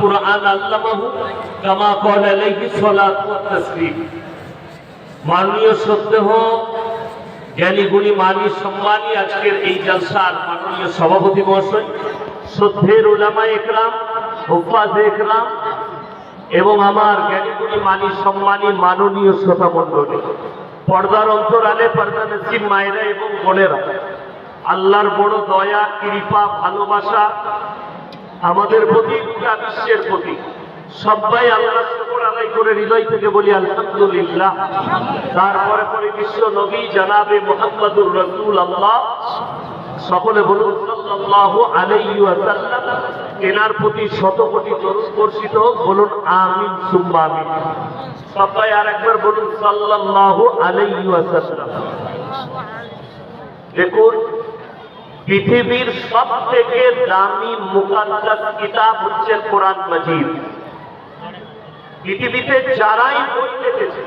কুরআন আল্লামাহু কামা ক্বালা আলাইহি সালাতু ওয়াত তাসলিম। মাননীয় শ্রদ্ধেহ জ্ঞানী গুণী মানী সম্মানী আজকের এই জলসার মাননীয় সভাপতি মহাশয় শ্রদ্ধের ওলামা একরাম, হুফাজ একরাম এবং আমার জ্ঞানী গুণী মানী সম্মানী মাননীয় শ্রোতা মণ্ডলী, পর্দার অন্তরালে পর্দা মায়েরা এবং বোনেরা, আল্লাহর বড় দয়া, কৃপা, ভালোবাসা আমাদের প্রতি গোটা বিশ্বের প্রতি। সবাই আল্লাহ শুকর আদায় করে হৃদয় থেকে বলি, আলহামদুলিল্লাহ। তারপরে পরে বিশ্ব নবী জানাবে মোহাম্মদুর রসুল আল্লাহ সকলে বলুন, সাল্লাল্লাহু আলাইহি ওয়াসাল্লাম। তেনার প্রতি শত কোটি দরুদ বলুন, আমিন, সুম্মা আমিন। সবাই আর একবার বলুন, সাল্লাল্লাহু আলাইহি ওয়াসাল্লাম। দেখুন পৃথিবীর সব থেকে দামি মুকাদ্দাস কিতাব হচ্ছে কোরআন মাজিদ। পৃথিবীতে যারাই বই লিখেছে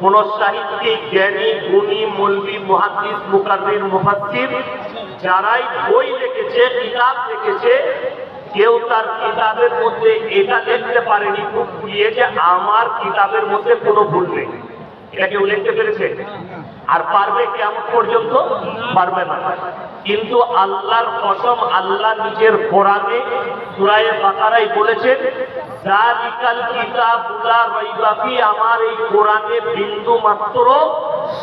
কোন সাহিত্যিক, জ্ঞানী, গুণী, মৌলবী, মুহাদ্দিস, মুকাদ্দির, মুফাসসির, যারাই বই লিখেছে কিতাব লিখেছে কেউ তার কিতাবের মধ্যে এটা লিখতে পারেনি, খুব যে আমার কিতাবের মধ্যে কোনো ভুল নেই। এটা কেউ লিখতে পেরেছে? আর পারবে কেমন পর্যন্ত? পারবে না। কিন্তু আল্লাহর কসম আল্লাহ নিজের কোরআনে সূরায়ে বাকারায় বলেছেন জালিকাল কিতাবুলা রাইবাফি আমার এই কোরআনে বিন্দু মাত্র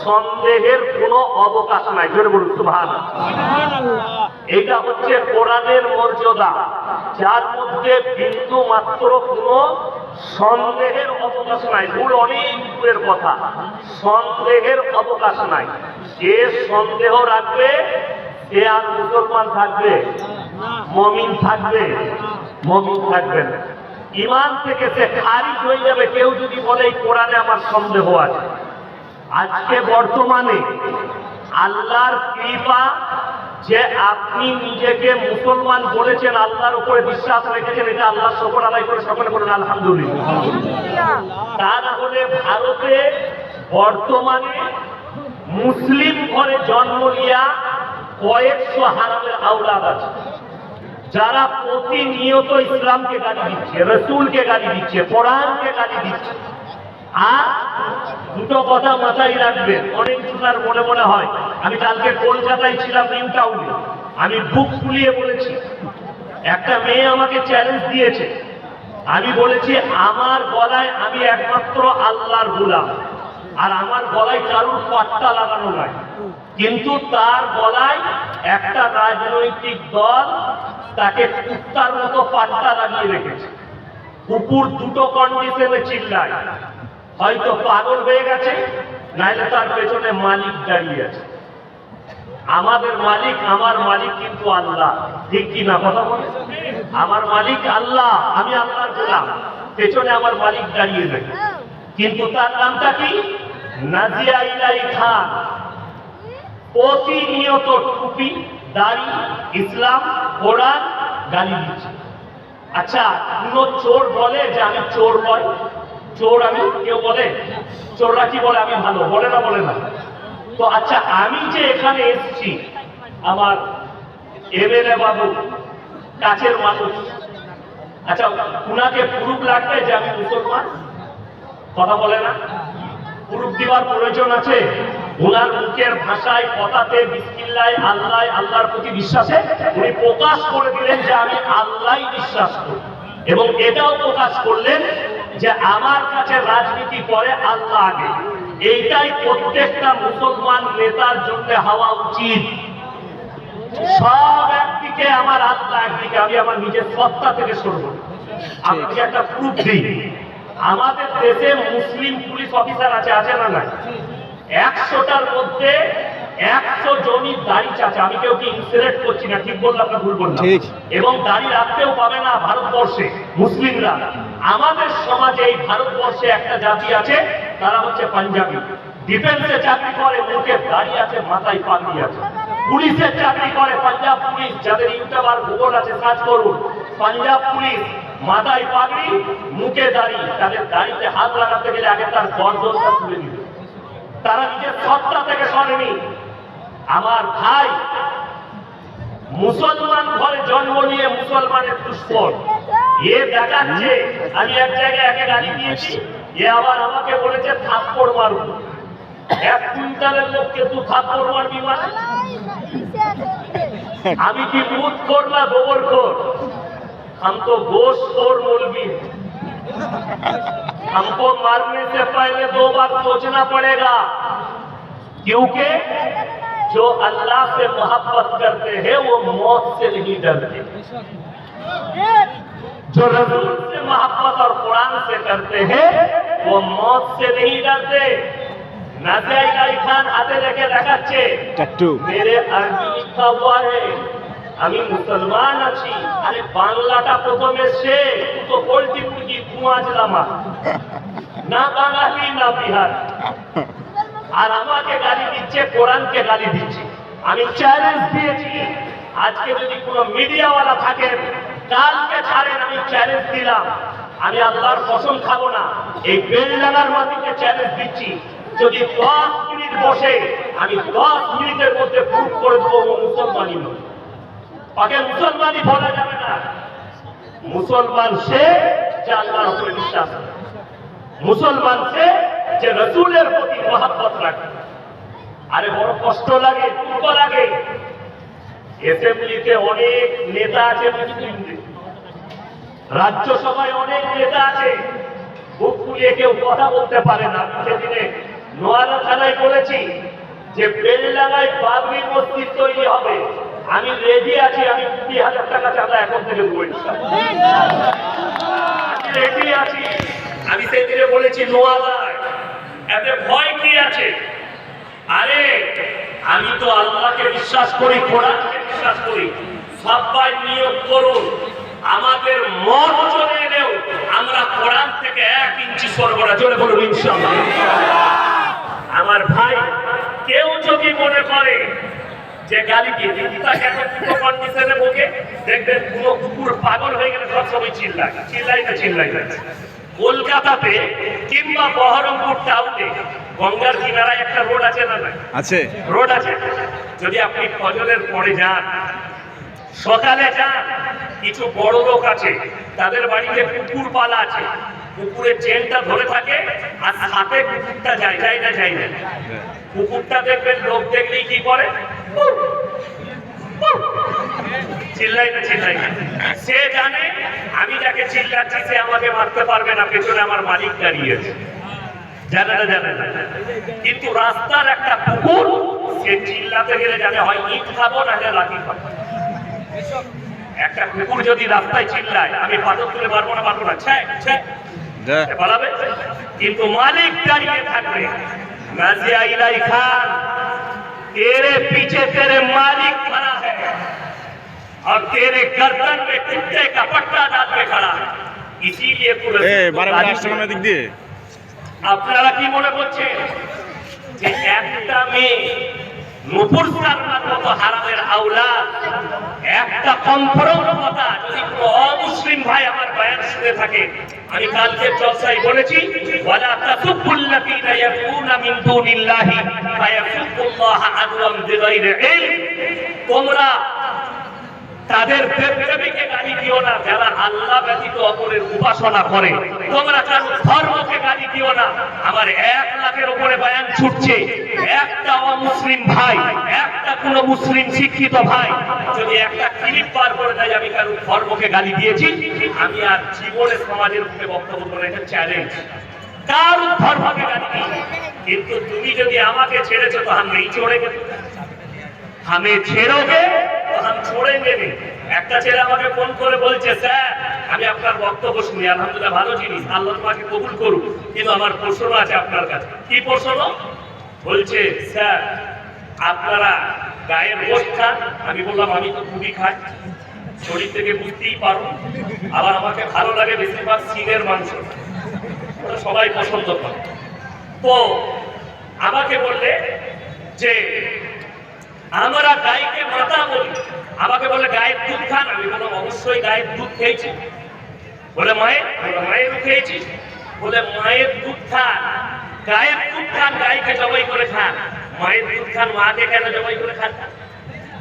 সন্দেহের কোনো অবকাশ নাই। জোরে বলুন সুবহানাল্লাহ। এটা হচ্ছে কোরআনের মর্যাদা যার মধ্যে বিন্দু মাত্র কোনো সন্দেহের অবকাশ নাই। ভুল অনেক দূরের কথা। সন্দেহের অবকাশ নাই। যে সন্দেহ রাখবে, সে আর মুসলমান থাকবে, মমিন থাকবে মমিন থাকবে না। ইমান থেকে সে খারিজ হয়ে যাবে। কেউ যদি বলে, এই কোরআনে আমার সন্দেহ আছে। আজকে বর্তমানে আল্লাহর কৃপা যে আপনি নিজেকে মুসলমান বলেছেন আল্লাহর উপরে বিশ্বাস রেখেছেন এটা আল্লাহ শকর আদায় করে সকলে বলেন আলহামদুলিল্লাহ। তা না হলে ভারতে বর্তমানে মুসলিম ঘরে জন্ম নিয়া কয়েকশো হারামের আওলাদ আছে। যারা প্রতিনিয়ত ইসলামকে গালি দিচ্ছে রসুলকে গালি দিচ্ছে কোরআনকে গালি দিচ্ছে। আর দুটো কথা মাথায় রাখবেন। অনেক জনার মনে মনে হয়। আমি কালকে কলকাতায় ছিলাম নিউ টাউনে আমি বুক ফুলিয়ে বলেছি, একটা মেয়ে আমাকে চ্যালেঞ্জ দিয়েছে। আমি বলেছি, আমার গলায় আমি একমাত্র আল্লাহর গুলাম। আর আমার গলায় কারুর পাট্টা লাগানো নাই। কিন্তু তার গলায় একটা রাজনৈতিক দল তাকে কুত্তার মতো পাট্টা লাগিয়ে রেখেছে। কুকুর দুটো কন্ডিশনে চিল্লায়। হয়তো পাগল হয়ে গেছে, নাইলে তার পেছনে মালিক দাঁড়িয়ে আছে। আমাদের মালিক আমার মালিক কিন্তু আল্লাহ। ঠিক কি না কথা বলে? আমার মালিক আল্লাহ, আমি আল্লাহর গোলাম। পেছনে আমার মালিক দাঁড়িয়ে দেয় কিন্তু তার নামটা কি? নাজিয়া ইলাই খান। প্রতিনিয়ত টুপি, দাড়ি, ইসলাম কোরআন গালি দিচ্ছে। আচ্ছা কোন চোর বলে যে আমি চোর নয়? চোর আমি, কেউ বলে? চোররা কি বলে? আমি ভালো। বলে না বলে না। তো আচ্ছা আমি যে এখানে এসেছি, আমার এমএলএ বাবু, কাছের মানুষ। আচ্ছা উনাকে প্রুফ লাগবে যে আমি মুসলমান? কথা বলে না? প্রুফ দিবার প্রয়োজন আছে? ওনার মুখের ভাষায়, কথাতে বিসমিল্লাহ আল্লাহ আল্লাহর প্রতি বিশ্বাসে উনি প্রকাশ করে দিলেন যে আমি আল্লাহ বিশ্বাস করি। এবং এটাও প্রকাশ করলেন যে আমার কাছে রাজনীতি পরে আল্লাহ আগে। এইটাই প্রত্যেকটা মুসলমান নেতার জন্য হওয়া উচিত। সব একদিকে আমার আল্লাহ একদিকে আমি আমার নিজের সত্তা থেকে সরব। আপনাকে একটা প্রুফ দিই। আমাদের দেশে মুসলিম পুলিশ অফিসার আছে আছে না নাই? একশোটার মধ্যে একশো জনই দাড়ি চাচা আমি কেউ কি ইনসিলেট করছি না? ঠিক বললাম না ভুল বললাম? এবং দাড়ি রাখতেও পাবে না ভারতবর্ষে মুসলিমরা। আমাদের সমাজে এই ভারতবর্ষে একটা জাতি আছে, তারা হচ্ছে পাঞ্জাবি। ডিফেন্সে চাকরি করে, মুখে দাঁড়িয়ে আছে, মাথায় পাগড়ি আছে। পুলিশের চাকরি করে, পাঞ্জাব পুলিশ, যাদের ইউটিউবার গুগল আছে, সার্চ করুন। পাঞ্জাব পুলিশ, মাথায় পাগড়ি, মুখে দাড়ি। তাদের দাড়িতে হাত লাগাতে গেলে আগে তার গর্দনটা তুলে দিবে তারা নিজের সত্তা থেকে সরেনি। আমার ভাই মুসলমান ঘরে জন্ম নিয়ে মুসলমানের দুশ্মন এ দেখাচ্ছে আমি এক জায়গায় একে গালি দিয়েছি এ আবার আমাকে বলেছে থাপ্পড় মারব এক কুইন্টালের লোককে তুই থাপ্পড় মারবি মানে আমি কি মুদ কর না গোবর কর हम तो गोश्त और मौलवी हैं। हमको मारने से पहले दो बार सोचना पड़ेगा क्योंकि जो अल्लाह से मोहब्बत करते हैं वो मौत से नहीं डरते जो रसूल से मोहब्बत और कुरान से करते हैं वो मौत से नहीं डरते नाजिया इलाही खान हाथे लेके দেখাচ্ছে টাট্টু मेरे अरबी लिखा हुआ है আমি মুসলমান আছি আরে বাংলাটা প্রথমে সে তো পোল্ট্রি মুরগি কুয়াজলামা না বাঙালি না বিহার আর আমাকে গালি দিচ্ছে, কোরআনকে গালি দিচ্ছে। আমি চ্যালেঞ্জ দিয়েছি। আজকে যদি কোনো মিডিয়াওয়ালা থাকেন কালকে ছাড়েন, আমি চ্যালেঞ্জ দিলাম। আমি আল্লাহর কসম খাব না। এই বেলডাঙ্গার মাটিকে চ্যালেঞ্জ দিচ্ছি। যদি দশ মিনিট বসে, আমি দশ মিনিটের মধ্যে প্রুভ করে দেবো মুসলমানই নয়। তাকে মুসলমানই বলা যাবে না। মুসলমান সে যে আল্লাহর উপরে বিশ্বাস মুসলমান সে যে রসুলের প্রতি মহাব্বত রাখে। আরে বড় কষ্ট লাগে দুঃখ লাগে। অ্যাসেম্বলিতে অনেক নেতা আছে মুসলিমদের। রাজ্যসভায় অনেক নেতা আছে। বুক ফুলিয়ে কেউ কথা বলতে পারে না। সেদিনে নোয়ারা থানায় বলেছি যে বেলডাঙ্গায় বাবরি মসজিদ তৈরি হবে। আমি রেডি আছি, আমি কুড়ি হাজার টাকা চাঁদা এখন থেকে আমি রেডি আছি। আমি সেদিনে বলেছি নোয়াদায় এতে ভয় কি আছে? আরে, আমি তো আল্লাহকে বিশ্বাস করি, কোরআনকে বিশ্বাস করি। সবাই নিয়োগ করুন। আমাদের মন চলে এলেও আমরা কোরআন থেকে এক ইঞ্চি সরবরাহ চলে বলুন, ইনশাআল্লাহ। আমার ভাই, কেউ যদি মনে করে যে গালি দিয়ে দিদিটা কেন দুটো কন্ডিশনে দেখবেন পুরো কুকুর পাগল হয়ে গেলে সব সময় চিল্লায় চিল্লাই না চিল্লাই না। কলকাতাতে কিংবা বহরমপুর টাউনে গঙ্গার কিনারায় একটা রোড আছে না আছে। রোড আছে। যদি আপনি ফজরের পরে যান সকালে যান কিছু বড় লোক আছে তাদের বাড়িতে কুকুর পালা আছে। কুকুরের চেনটা ধরে থাকে আর সাথে কুকুরটা যায় যায় না যায় না। কুকুরটা দেখবেন লোক দেখলেই কি করে? চিল্লাই না চিল্লাই না। আমি যাকে চিল্লাচ্ছি সে আমাকে মারতে পারবে না পেছনে আমার মালিক দাঁড়িয়ে আছে জানে না জানে না কিন্তু রাস্তার একটা কুকুর সে চিল্লাতে গেলে জানে হয় ইট খাবো না হলে লাঠি খাবো একটা কুকুর যদি রাস্তায় চিল্লায় আমি পাথর তুলে পারবো না পারবো না ছ্যাঁ ছ্যাঁ যা এ পালাবে কিন্তু মালিক দাঁড়িয়ে থাকবে नाजिया इलाई खान तेरे पीछे तेरे मालिक खड़ा है और तेरे गर्दन में कुत्ते का पट्टा डाल के खड़ा है इसीलिए पूरे এ বারে বারে আসছে কেন এদিক দিয়ে আপনারা কি মনে করছেন যে একটা মেয়ে নুপুর সারমার মতো হারামের আউলা একটা কম্পরম কথা যদি কোনো অমুসলিম ভাই আমার বয়ান শুনে থাকে আমি কালকে জলসাই বলেছি ওয়ালা তাসুবুল্লাযীনা ইয়াদউনা মিন দুনিল্লাহি ফায়াসুবুল্লাহা আদওয়াম বিগাইরি ইলম তোমরা তাদের দেবদেবীকে গালি দিও না, যারা আল্লাহ ব্যতীত অপরের উপাসনা করে। তোমরা কারও ধর্মকে গালি দিও না। আমার এক লাখের উপরে বয়ান ছুটছে, একটা অমুসলিম ভাই, একটা কোন মুসলিম শিক্ষিত ভাই, যদি একটা ক্লিপ পার করে দেয়, আমি কারও ধর্মকে গালি দিয়েছি, আমি আর জীবনে সমাজের মুখে বক্তব্য করে এটা চ্যালেঞ্জ কার ধর্মকে গালি দিই কিন্তু তুমি যদি আমাকে ছেড়েছো, তো আমি চড়ে গেছো। हमें छेड़ोगे तो हम छोड़ेंगे नहीं একটা ছেলে আমাকে ফোন করে বলছে স্যার আমি আপনার বক্তব্য শুনি আলহামদুলিল্লাহ ভালো জিনিস আল্লাহ তোমাকে কবুল করুক কিন্তু আমার প্রশ্ন আছে আপনার কাছে কি প্রশ্ন বলছে স্যার আপনারা গায়ের গোষ্ঠ খান আমি বললাম আমি তো খুবই খাই শরীর থেকে বুঝতেই পারো আবার আমাকে ভালো লাগে বেশিরভাগ সিনের মাংস ওটা সবাই পছন্দ করে তো আমাকে বললে যে আমরা গাইকে মাতা বলি আমাকে বলে, গায়ের দুধ খান। আমি বললাম, অবশ্যই গায়ের দুধ খেয়েছি। বলে, মায়ের? বলে মায়ের খেয়েছি। বলে, মায়ের দুধ খান। গায়ের দুধ খান গাইকে জবাই করে খান। মায়ের দুধ খান, মাকে কেন জবাই করে খান?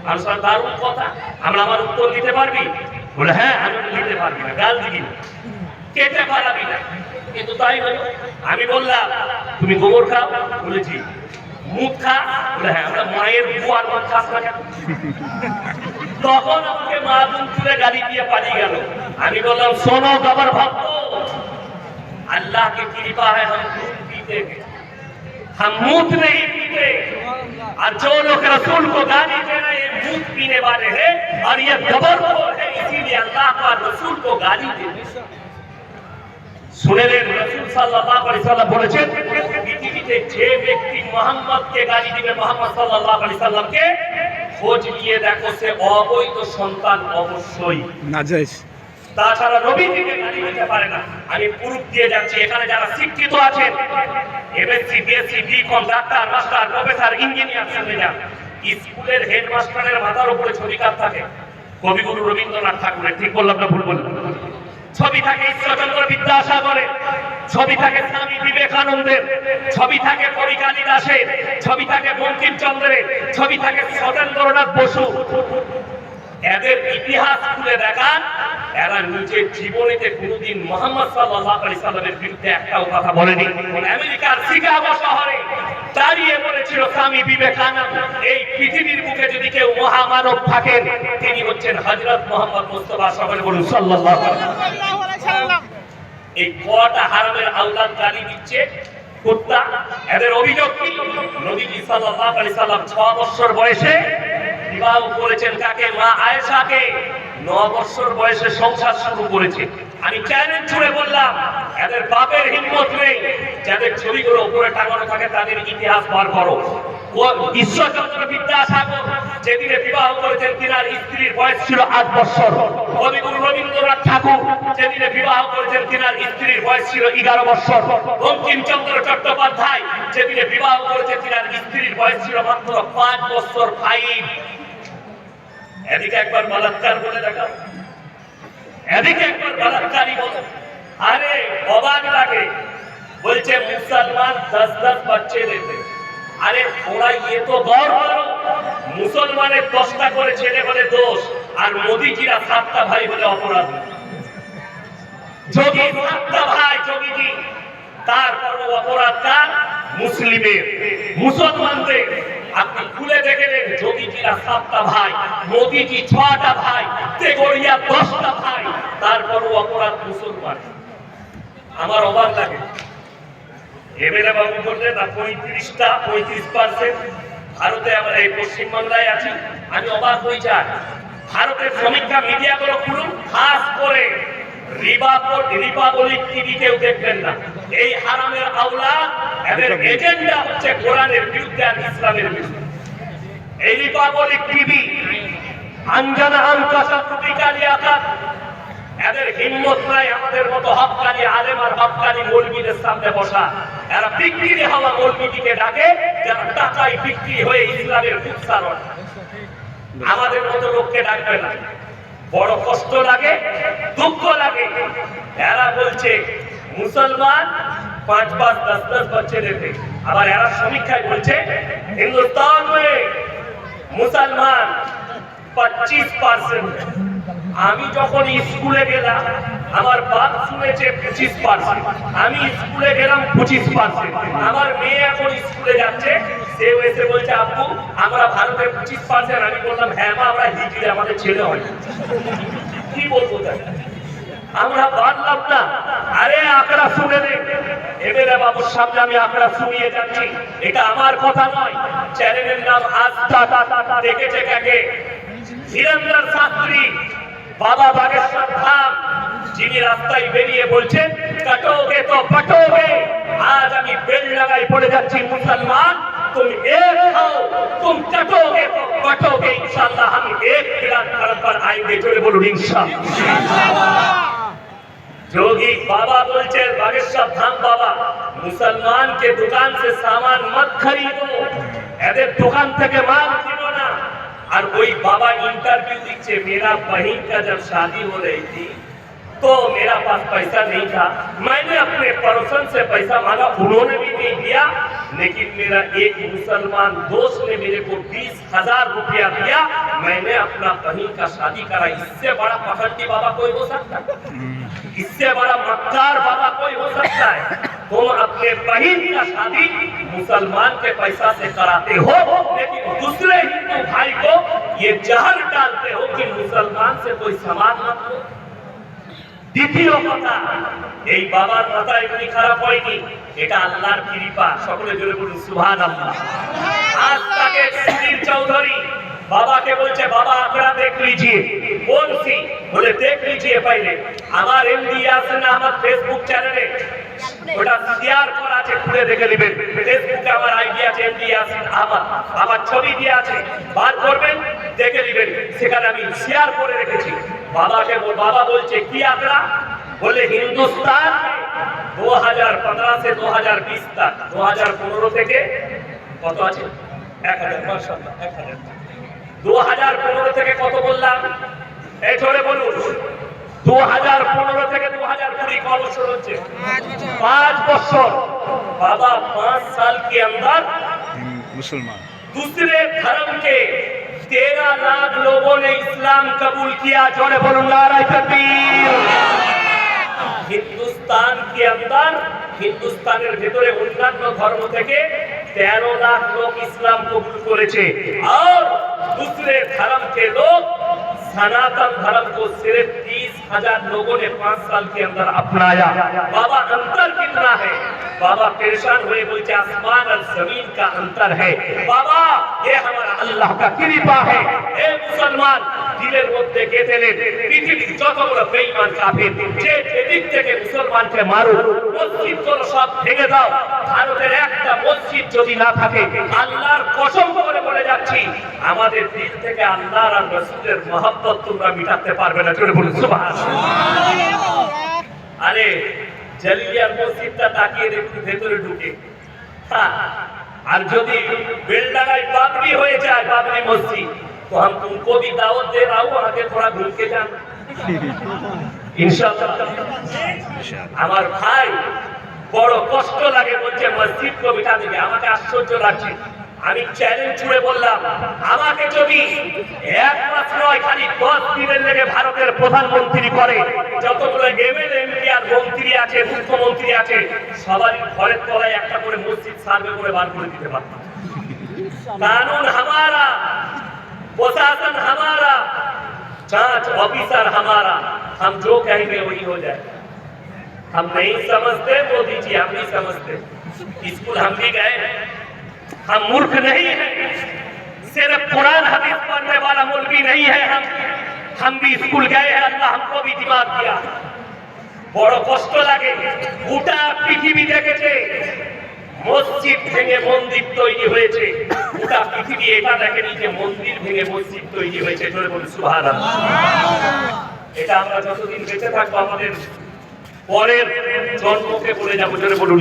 আর স্যার দারুণ কথা। আমরা আমার উত্তর দিতে পারবি? বলে হ্যাঁ আমি দিতে পারবি না। গাল দিবি কেটে পারাবি না। কিন্তু তাই হলো, আমি বললাম, তুমি গোবর খাও? বলেছি। মুখা হ্যাঁ، আমরা মায়ের বুয়ার মুখা তখন আমাকে মাহাজন তুলে গাড়ি দিয়ে পালিয়ে গেল। আমি বললাম، শোনো বাবার ভক্ত اللہ کی کریپا ہے ہم دودھ ہم موت نہیں پیتے اور جو لوگ رسول کو گالی دینا یہ موت پینے والے ہیں اور یہ گبر کو ہے، اسی لیے اللہ کا رسول کو گالی دینا শুনেলেন রসুল সাল্লাল্লাহু আলাইহি সাল্লাম বলেছেন পৃথিবীতে যে ব্যক্তি মোহাম্মদকে গালি দিবে মোহাম্মদ সাল্লাল্লাহু আলাইহি সাল্লামকে খোঁজ নিয়ে দেখো সে অবৈধ সন্তান অবশ্যই। তাছাড়া নবীজিকে গালি দিতে পারে না। আমি প্রুফ দিয়ে যাচ্ছি এখানে যারা শিক্ষিত আছেন MSc BSc BCom doctor master professor engineer শুনে যান স্কুলের হেডমাস্টারের মাথার উপরে ছবি কাপ থাকে। কবিগুরু রবীন্দ্রনাথ ঠাকুরের ঠিক বললাম না ভুল বললাম? ছবি থাকে ঈশ্বরচন্দ্র বিদ্যাসাগরের, ছবি থাকে স্বামী বিবেকানন্দের, ছবি থাকে কবি কালিদাসের ছবি থাকে বঙ্কিমচন্দ্রের, ছবি থাকে সতেন্দ্রনাথ বসু। এদের ইতিহাস খুলে দেখান। এরা নিজের জীবনেতে কোনোদিন মোহাম্মদ সাল্লাল্লাহু আলাইহি সাল্লামের বিরুদ্ধে একটাও কথা বলেনি। আমেরিকার শিকাগো শহরে দাঁড়িয়ে বলেছিল স্বামী বিবেকানন্দ এই পৃথিবীর বুকে যদি কেউ মহামানব থাকেন তিনি হচ্ছেন হযরত মোহাম্মদ মুস্তাফা সকলে বলুন সাল্লাল্লাহু আলাইহি এই কটা হারামের আওলাদ গালি দিচ্ছে কুত্তা এদের অভিযোগ কি? নবীজি সাল্লাল্লাহু আলাইহি সাল্লাম 6 বছর বয়সে বিবাহ করেছেন কাকে? মা আয়েশাকে। 9 বছর বয়সে সংসার শুরু করেছে। আমি ছুড়ে বললাম বাপের হিম্মত নেই। যাদের ছবিগুলো উপরে টাঙানো থাকে, তাদের ইতিহাস বার করো। ঈশ্বরচন্দ্র বিদ্যাসাগর যেদিনে বিবাহ করেছেন, তিনার স্ত্রীর বয়স ছিল আট বছর। কবিগুরু রবীন্দ্রনাথ ঠাকুর যেদিনে বিবাহ করেছেন, তিনার স্ত্রীর বয়স ছিল এগারো বছর। বঙ্কিমচন্দ্র চট্টোপাধ্যায় যেদিনে বিবাহ করেছেন, তিনার স্ত্রীর বয়স ছিল মাত্র পাঁচ বছর। ফাইভ। এদিকে একবার বলাৎকার বলে দেখা এদিকে একবার বলাৎকারী বলে। আরে, অবাক লাগে। বলছে, মুসলমান দশ দশ বাচ্চে দেতে আরে, ওরা ইয়ে তো গড় করো মুসলমানের দশটা করে ছেলে বলে দোষ, আর মোদিজিরা সাতটা ভাই বলে অপরাধ। যোগী সাতটা ভাই যোগীজি তারপর অপরাধ কার? মুসলিমের। মুসলমানদের। আপনি খুলে দেখেলেন যোগীজিরা সাতটা ভাই মোদিজি ছটা ভাই, তেগড়িয়া দশটা ভাই, তারপরও অপরাধ মুসলমান। আমার অবাক লাগে। এমএলএ বাবু বললেন না পঁয়ত্রিশটা, পঁয়ত্রিশ পার্সেন্ট ভারতে আমরা এই পশ্চিমবাংলায় আছি। আমি অবাক হয়ে যাই। ভারতের সমীক্ষা মিডিয়াগুলো খুলুন, খাস করে রিপাবলিক রিপাবলিক টিভি কেউ দেখবেন না। এই হারামের আওলা এদের এজেন্ডা হচ্ছে কোরআনের বিরুদ্ধে আর ইসলামের বিরুদ্ধে। এই রিপাবলিক টিভি আঞ্জানা আনকাশা টুপিকালি আকাশ এদের হিম্মত নাই আমাদের মতো হকানি আলেম আর হকানি মৌলবীদের সামনে বসা। এরা বিক্রি হওয়া মৌলবীদিকে ডাকে যারা টাকায় বিক্রি হয়ে ইসলামের উৎসারণ আমাদের মতো লোককে ডাকবে না। বড় কষ্ট লাগে, দুঃখ লাগে। এরা বলছে, মুসলমান পাঁচ পাঁচ দশ দশ বচ্চে দেবে আবার এরা সমীক্ষায় বলছে, হিন্দুস্তান মুসলমান পঁচিশ পার্সেন্ট আমি যখন স্কুলে গেলাম, আমার বাপ শুনেছে পঁচিশ পার্সেন্ট আমি স্কুলে গেলাম পঁচিশ পার্সেন্ট আমার মেয়ে এখন স্কুলে যাচ্ছে সেও এসে বলছে, আব্বু, আমরা ভারতের পঁচিশ পার্সেন্ট আমি বললাম হ্যাঁ মা, আমরা হিজড়ে আমাদের ছেলে হয়। কি বলব তাই আমরা পারলাম না। আরে, আঁকড়া শুনে নে। এমএলএ বাবুর সামনে আমি আঁকড়া শুনিয়ে যাচ্ছি। এটা আমার কথা নয়। চ্যানেলের নাম আস্থা দেখেছে কাকে? ধীরেন্দ্র শাস্ত্রী বাবা বাগেশ্বর ধাম যিনি রাস্তায় বেরিয়ে বলছেন, কাটোগে তো পটোগে। আজ আমি বেল লাগাই পড়ে যাচ্ছি মুসলমান। तुम एक हो तुम कटोगे तो कटोगे इंशाल्लाह हम एक किरात धर्म पर आएंगे जोड़े बोलून इंशाल्लाह जोगी बाबा बोलचे बागेश्वर धाम बाबा मुसलमान के दुकान से सामान मत खरीदो এদের দোকান থেকে মাল কিনো না আর ওই বাবা इंटरव्यू দিচ্ছে मेरा बहन का जब शादी हो रही थी تو میرا پاس پیسہ نہیں تھا۔ میں نے اپنے پڑوسن سے پیسہ مانگا، انہوں نے بھی نہیں دیا لیکن میرا ایک مسلمان دوست نے میرے کو بیس ہزار روپیہ دیا۔ میں نے اپنا بہن کا شادی کرا۔ اس سے بڑا پخنڈی بابا کوئی ہو سکتا ہے؟ اس سے بڑا مکار بابا کوئی ہو سکتا ہے؟ تم اپنے بہن کا شادی مسلمان کے پیسہ سے کراتے ہو، لیکن دوسرے ہندو بھائی کو یہ جہر ڈالتے ہو کہ مسلمان سے کوئی سامان مت ہو দ্বিতীয় কথা, এই বাবার মাথা এমনি খারাপ হয়নি, এটা আল্লাহর কৃপা, সকলে জোরে বলুন সুভান আল্লাহ আজ তাকে সুধীর চৌধুরী বাবাকে বলছে, বাবা আঁকড়া দেখ লিজিয়ে সি বলে দেখ লিজিয়ে পাইলে। আমার এমডি আসেন আমার ফেসবুক চ্যানেলে ওটা শেয়ার করা আছে, খুলে দেখে নেবেন। ফেসবুকে আমার আইডি আছে এমডি আসেন আমার আমার ছবি দিয়ে আছে। বার করবেন, দেখে নেবেন। সেখানে আমি শেয়ার করে রেখেছি। বাবাকে বল বাবা বলছে কি আঁকড়া বলে হিন্দুস্তান দু হাজার পনেরো से দু হাজার বিশ तक দু হাজার পনেরো থেকে কত আছে এক হাজার মাশাআল্লাহ, এক হাজার দু হাজার পনেরো থেকে কত বললাম এই জোরে বলুন দু হাজার পনেরো থেকে দু হাজার কুড়ি ক বছর হচ্ছে पाँच बच्चों बाबा पाँच साल के अंदर হুম, মুসলমান दूसरे धर्म के तेरह लाख लोगों ने इस्लाम कबूल किया जोड़े बोलो नाराय तकबीर হিন্দুস্তান के अंदर হিন্দুস্তানের ভেতরে অন্যান্য ধর্ম থেকে তেরো লাখ লোক ইসলাম কবুল করেছে আর दूसरे धर्म के लोग سناتن دھرم کو صرف تیس ہزار لوگوں نے پانچ سال کے اندر اپنایا۔ بابا انتر کتنا ہے؟ بابا پریشان ہوئے، بولتے آسمان اور زمین کا انتر ہے۔ بابا، یہ ہمارا اللہ کا کرپا ہے۔ اے مسلمان দিলের মধ্যে গেঁথে নেন পৃথিবীর যত বড় বেঈমান কাফের যে যেদিক থেকে মুসলমানকে মারো মসজিদগুলো সব ভেঙে দাও। ভারতের একটা মসজিদ যদি না থাকে আল্লাহর কসম করে বলে যাচ্ছি আমাদের দিল থেকে আল্লাহর আর রসুলের মহব্বত তোমরা মিটাতে পারবে না। চলে বলুন সুবহান আরে জলিয়ার মসজিদটা তাকিয়ে দেখুন ভেতরে ঢুকে। হ্যাঁ, আর যদি বেলডাঙ্গায় বাবরি হয়ে যায় বাবরি মসজিদ তো हम तुमको भी दावत दे रहा हूँ आगे थोड़ा घूम के जाना इंशाल्लाह আমার ভাই বড় কষ্ট লাগে বলছে মসজিদ কবিতা দিকে আমাকে আশ্চর্য লাগছে আমি চ্যালেঞ্জ ছুড়ে বললাম আমাকে যদি এক মাস নয় খালি দশ দিনের লেগে ভারতের প্রধানমন্ত্রী করে যতগুলো এমএলএ এমপি আর মন্ত্রী আছে মুখ্যমন্ত্রী আছে সবারই ঘরের তলায় একটা করে মসজিদ সার্ভে করে বার করে দিতে পারতাম پرشاسن ہمارا جانچ آفیسر ہمارا۔ ہم جو کہیں گے وہی ہو جائے ہم نہیں سمجھتے، مودی جی ہم نہیں سمجھتے۔ اسکول ہم بھی گئے ہیں۔ ہم ملک نہیں ہیں۔ صرف قرآن حدیث پڑھنے والا ملک بھی نہیں ہے۔ ہم ہم بھی اسکول گئے ہیں۔ اللہ ہم کو بھی دماغ کیا بڑا বড় কষ্ট লাগে গোটা পৃথিবী দেখেছে মসজিদ ভেঙে মন্দির তৈরি হয়েছে গোটা পৃথিবী এটা দেখেনি যে মন্দির ভেঙে মসজিদ তৈরি হয়েছে। এটা আমরা যতদিন বেঁচে থাকব, আমাদের পরের জন্মকে বলে যাব, জোরে বলুন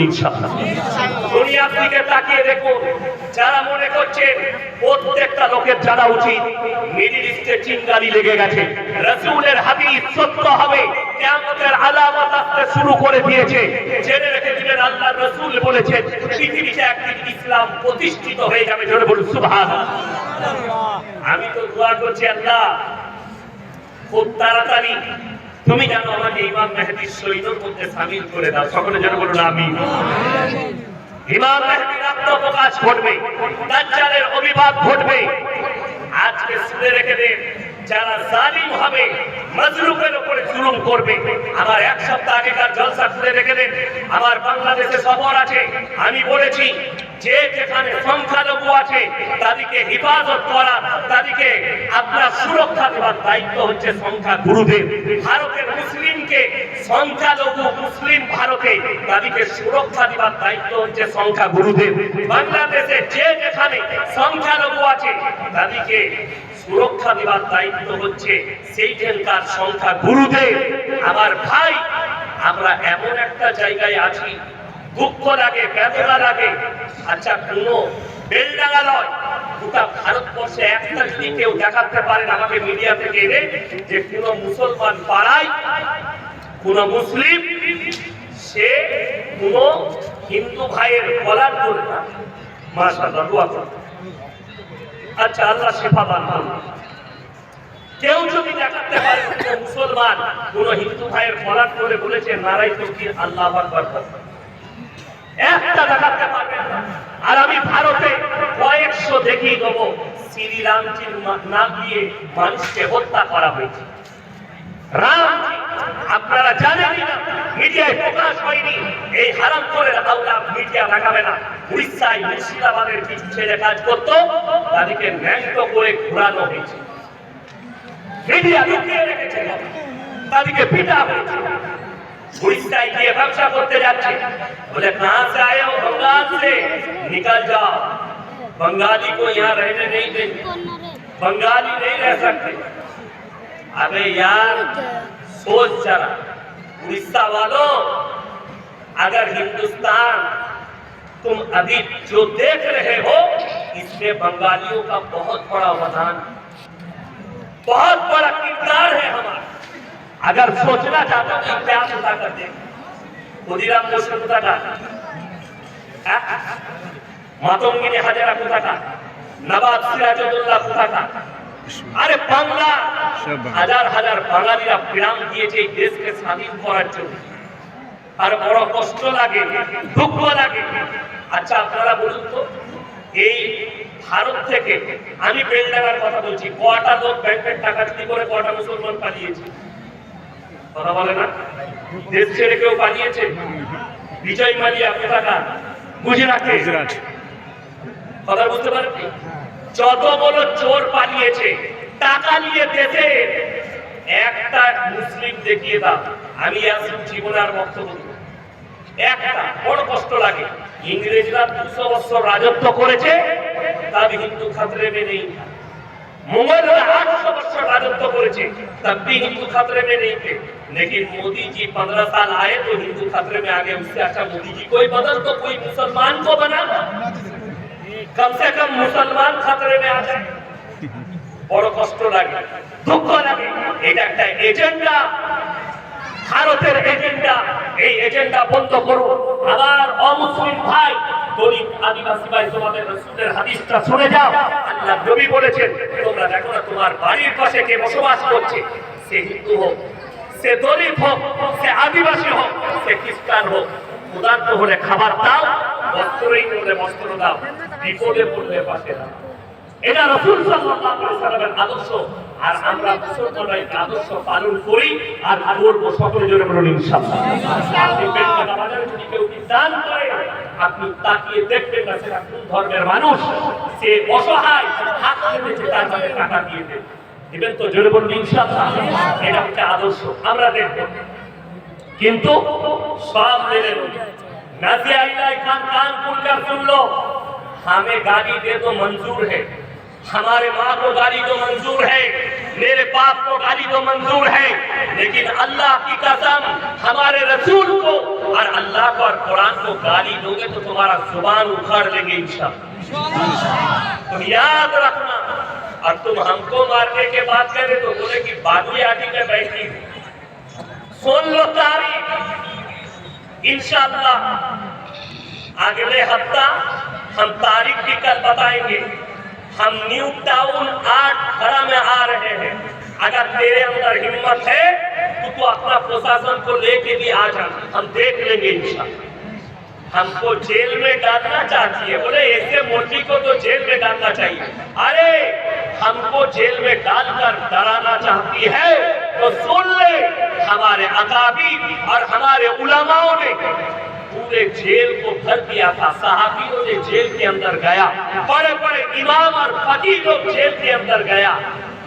দুনিয়ার দিকে তাকিয়ে দেখুন, যারা মনে করছেন প্রত্যেকটা লোকের জানা উচিত, মিডিল ইস্টে চিঙ্গারি লেগে গেছে। রসুলের হাদিস সত্য হবে। কিয়ামতের আলামত আসতে শুরু করে দিয়েছে। জেনে রেখে দিবেন আল্লাহ রসুল পৃথিবীতে একদিন ইসলাম প্রতিষ্ঠিত হয়ে যাবে। জোরে বলুন আমি তো দোয়া করছি আল্লাহ, খুব তাড়াতাড়ি। তুমি জানো আমাকে ইমাম মেহেদির মধ্যে সামিল করে দাও। সকলে যেন বলুন আমি ইমাম মেহেদির আত্মপ্রকাশ ঘটবে দাজ্জালের অভিভাব ঘটবে। আজকে শুনে রেখে দেন যারা জালিম হবে উপরে জুলুম করবে। আমার এক সপ্তাহ আগেকার জলসা খুলে রেখে দেন। আমার বাংলাদেশে সফর আছে। আমি বলেছি, যে যেখানে সংখ্যালঘু আছে, তাদেরকে হেফাজত করা, তাদেরকে আপনার সুরক্ষা দেওয়ার দায়িত্ব হচ্ছে সংখ্যা গুরুদের ভারতের মুসলিমকে সংখ্যালঘু মুসলিম ভারতে তাদেরকে সুরক্ষা দেওয়ার দায়িত্ব হচ্ছে সংখ্যা গুরুদেব বাংলাদেশে যে যেখানে সংখ্যালঘু আছে তাদেরকে সুরক্ষা দেওয়ার দায়িত্ব হচ্ছে সেইখানকার সংখ্যা গুরুদেব আমার ভাই, আমরা এমন একটা জায়গায় আছি, দুঃখ লাগে, বেদনা লাগে। আচ্ছা কোনো বেলডাঙ্গা নয় গোটা ভারতবর্ষে একটা যদি কেউ দেখাতে পারেন আমাকে মিডিয়া থেকে এনে যে কোনো মুসলমান পাড়ায়, কোন মুসলিম, সে কোন হিন্দু ভাইয়ের কলার ধরে না। মাশাআল্লাহ, দোয়া করুন। আচ্ছা আল্লাহ শেফা দান করুন। কেউ যদি দেখাতে পারে মুসলমান কোন হিন্দু ভাইয়ের কলার ধরে বলেছে, নারাই তৌকির আল্লাহ আকবার। একটা দেখাতে পারবেন। আর আমি ভারতে কয়েকশো দেখিয়ে দেবো, শ্রীরামজির নাম দিয়ে মানুষকে হত্যা করা হয়েছে। রাম আপনারা জানেন মিডিয়ায় প্রকাশ হয়নি। এই হারাম করে আল্লাহ মিডিয়া দেখাবে না। উড়িষ্যায় মুর্শিদাবাদের কিছু ছেলে কাজ করতো, তাদেরকে ন্যাংট করে ঘোরানো হয়েছে। মিডিয়া লুকিয়ে রেখেছে। তাদেরকে পিটা হয়েছে। گھسটাই দিয়ে ব্যবসা করতে যাচ্ছে। বলে کہاں سے آئے ہو بنگال سے نکل جاؤ بنگالی کو یہاں رہنے نہیں دیں بنگالی نہیں رہ سکتے ابے یار سوچ چلا اڑیسہ والوں اگر ہندوستان تم ابھی جو دیکھ رہے ہو اس میں بنگالیوں کا بہت بڑا وزن بہت بڑا کردار ہے ہمارا अगर सोचना चाहते हो तो इतिहास उठा कर देख ক্ষুদিরাম বসু কোথাকার হ্যাঁ? মাতঙ্গিনী হাজারা কোথাকার নবাব সিরাজউদ্দৌলা কোথাকার আরে বাংলা সব বাংলা। হাজার হাজার বাঙালিরা প্রাণ দিয়েছে এই দেশকে স্বাধীন করার জন্য আর বড় কষ্ট লাগে দুঃখ লাগে আচ্ছা আপনারা বলুন তো এই ভারত থেকে আমি বেলডাঙ্গার কথা বলছি কটা লোক ব্যাংকের টাকা চুরি করে কটা মুসলমান পালিয়েছে বলে না? দেশ ছেড়ে কেউ বিজয় মালিয়া গুজরাট গুজরাট। কথা বুঝতে পারেন যত বড় চোর পালিয়েছে টাকা নিয়ে দেশে। একটা মুসলিম দেখিয়ে দাও আমি আসুন জীবন আর বক্তব্য একটা বড় কষ্ট লাগে। ইংরেজরা দুশো বছর রাজত্ব করেছে তার হিন্দু খাতরে মেনে মোগলরা আটশো বছর রাজত্ব করেছে তার হিন্দু খাতরে মেনে लेकिन मोदी जी पंद्रह साल आए तो हिंदू खतरे में आ गए उससे अच्छा मोदी जी कोई बदल तो कोई मुसलमान को बना कम से कम मुसलमान खतरे में आ जाए বড় কষ্ট লাগে দুঃখ লাগে এটা একটা এজেন্ডা ভারতের এজেন্ডা এই এজেন্ডা বন্ধ করো আবার অমুসলিম ভাই দলিত আদিবাসী ভাই তোমাদের রসুলের হাদিসটা শুনে যাও আল্লাহ নবী বলেছেন তোমরা দেখো না তোমার বাড়ির পাশে কে বসবাস করছে সে হিন্দু হোক সে দলিত হোক, সে আদিবাসী হোক, সে খ্রিস্টান হোক উদার্ত হলে খাবার দাও, বস্ত্রই করলে বস্ত্র দাও, বিপদে পড়লে পাশে দাও। এটা রসুল সাল্লামের আদর্শ। আর আমরা আদর্শ পালন করি আর করব সকলে জোরে বলুন আপনি তাকিয়ে দেখবেন না সেটা কোন ধর্মের মানুষ। সে অসহায়, হাত পেতেছে তার টাকা দিয়ে। দিবেন তো জোরে বলুন ইনশাআল্লাহ এটা একটা আদর্শ আমরা দেখব কিন্তু সব মেরে نازیہ اللہ خان کان کھول کر سن ہمیں گاڑی دے تو منظور ہے ہمارے ماں کو گاڑی تو منظور ہے میرے باپ کو گالی تو منظور ہے لیکن اللہ کی قسم ہمارے رسول کو اور اللہ کو اور قرآن کو گالی دو گے تو تمہارا زبان اکھاڑ لیں گے انشاءاللہ تو یاد رکھنا اور تم ہم کو مارنے کے بات کرے تو بولے کہ بانو یادی میں بیٹھی ہوں۔ سن لو تاریخ۔ انشاءاللہ اگلے ہفتہ ہم تاریخ بھی کل بتائیں گے۔ ہم نیو ٹاؤن آٹھ کھڑا میں آ رہے ہیں۔ اگر تیرے اندر ہمت ہے تو تو اپنا پروسیسن کو لے کے بھی آ جانا ہم دیکھ لیں گے انشاءاللہ۔ ہم کو جیل میں ڈالنا چاہتی ہے بولے ایسے موتی کو تو جیل میں ڈالنا چاہیے ارے ہم کو جیل میں ڈال کر ڈرانا چاہتی ہے تو سن لے ہمارے اقابی اور ہمارے علماؤں نے پورے جیل کو بھر دیا تھا صحابیوں نے جیل کے اندر گیا بڑے بڑے امام اور فقی لوگ جیل کے اندر گیا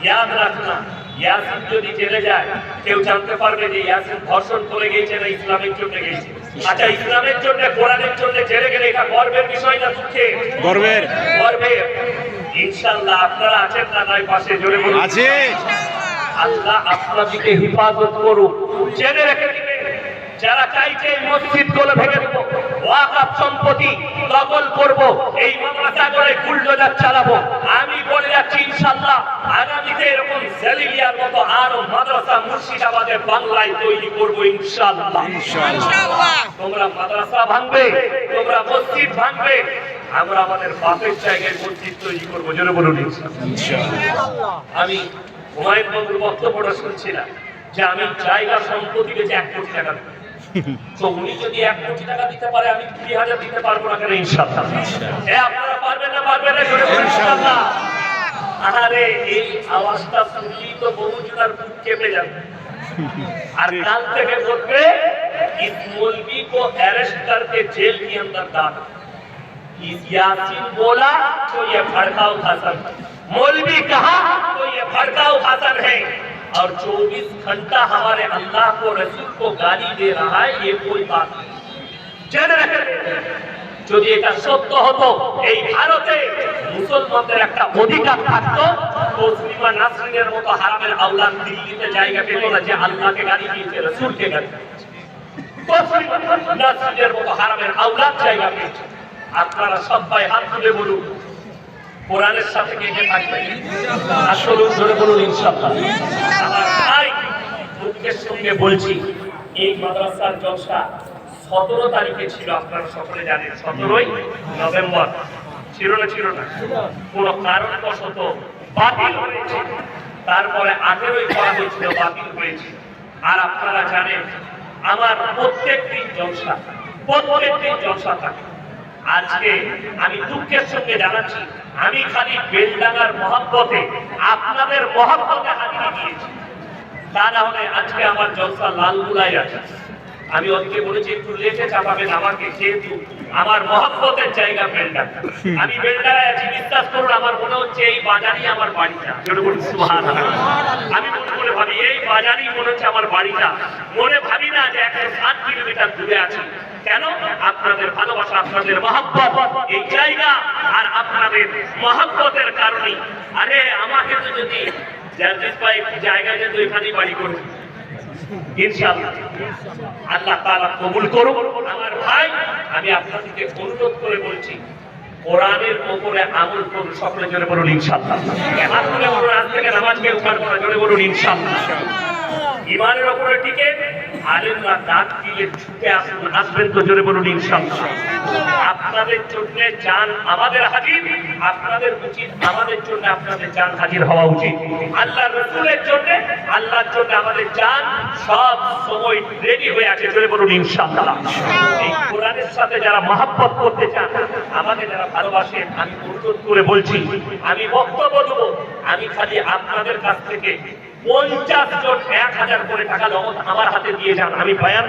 یاد رکھنا ইয়াসিন যদি জেলে যায় কেউ জানতে পারবে যে ইয়াসিন ধর্ষণ گئی چلے اسلامی ইসলামিক گئی چلے আচ্ছা ইসলামের জন্য কোরআনের জন্য জেলে গেলে এটা গর্বের বিষয় না দুঃখে? গর্বের। গর্বের। ইনশাআল্লাহ আপনারা আছেন না নয় পাশে? জোরে বলুন। আছে। আল্লাহ আপনাদেরকে হিফাজত করুক। জেনে রেখে দিবেন যারা চাইছে এই মসজিদগুলো ভেঙে দেবো ওয়াকাফ সম্পত্তি দখল করব এই মাদ্রাসা করে বুলডোজার চালাবো আমি বলে যাচ্ছি ইনশাআল্লাহ আগামীতে এরকম জালিলিয়ার মতো আরও মাদ্রাসা মাদ্রাসা মুর্শিদাবাদে বাংলায় তৈরি করব ইনশাল্লাহ তোমরা মাদ্রাসা ভাঙবে তোমরা মসজিদ ভাঙবে আমরা আমাদের বাপের জায়গায় মসজিদ তৈরি করব জোরে বলুন। আমি হুমায়ুন বাবুর বক্তব্যটা শুনছিলাম যে আমি জায়গা সম্পত্তি বেচে এক কোটি টাকা। তো بولا تو یہ بھڑکاؤ حسن مولوی کہا تو یہ بھڑکاؤ حسن ہے और 24 घंटा हमारे अल्लाह को रसूल को गाली दे रहा है ये कोई बात नहीं জেনে রাখেন যদি এটা সত্য হতো এই ভারতে মুসলমানদের একটা অধিকার থাকতো তসলিমা নাসরিনের মতো হারামের আওলাদ দিল্লিতে জায়গা পেত না যে আল্লাহকে গালি দিয়েছে রসুলকে গালি দিয়েছে। তসলিমা নাসরিনের মতো হারামের আওলাদ জায়গা পেয়েছে আপনারা সবাই হাত তুলে বলুন কোরআনের সাথে কে কে থাকবে? আসলে ধরে বলুন, ইনশাআল্লাহ। দুঃখের সঙ্গে বলছি, এই মাদ্রাসার জলসা সতেরো তারিখে ছিল, আপনারা সকলে জানেন, সতেরোই নভেম্বর। ছিল না ছিল না? কোন কারণবশত বাতিল হয়েছে। তারপরে আঠেরোই করা হয়েছিল, বাতিল হয়েছে। আর আপনারা জানেন, আমার প্রত্যেক দিন জলসা প্রত্যেক দিন জলসা থাকে। আজকে আমি দুঃখের সঙ্গে জানাচ্ছি আমি খালি বেলডাঙ্গার মহাব্বতে আপনাদের মহাব্বতে হারিয়ে দিয়েছি। তা না হলে আজকে আমার জলসা লালগুলাই আছে। আমি ওদিকে বলেছি একটু লেটে চাপাবেন আমাকে যেহেতু আমার মহব্বতের জায়গা বেলডাঙ্গা। আমি বেলডাঙ্গায় আছি বিশ্বাস করুন আমার মনে হচ্ছে এই বাজারই আমার বাড়িটা। আমি মনে মনে ভাবি এই বাজারই মনে হচ্ছে আমার বাড়িটা। মনে ভাবি না যে একশো সাত কিলোমিটার দূরে আছি। কেন? আপনাদের ভালোবাসা, আপনাদের মহাব্বত, এই জায়গা আর আপনাদের মহাব্বতের কারণে আরে, আমাকে তো যদি জার্জিস ভাই জায়গা বাড়ি করে আল্লাহ কবুল করুন আমার ভাই, আমি আপনাদেরকে অনুরোধ করে বলছি, কোরআনের উপরে আমল করুন সকলে জোরে বলুন বলুন আজ থেকে নামাজকে উঠার পরে জোরে বলুন ইমানের উপরে টিকে আলেমরা ডাক দিলে ছুটে আসবেন তো জোরে বলুন ইনশাআল্লাহ। আপনাদের জন্য জান আমাদের হাজির, আপনাদের উচিত আমাদের জন্য আপনাদের হাজির হওয়া উচিত। আল্লাহ রসুলের জন্য, আল্লাহর জন্য আমাদের সব সময় রেডি হয়ে আছে, জোরে বলুন ইনশাআল্লাহ। এই কোরআনের সাথে যারা মহাব্বত করতে চান, আমাকে যারা ভালোবাসেন আমি অনুরোধ করে বলছি, আমি বক্তব্য দেবো, আমি খালি আপনাদের কাছ থেকে পঞ্চাশ জন এক হাজার করে টাকা নগদ আমার হাতে দিয়ে যান আমি বয়ান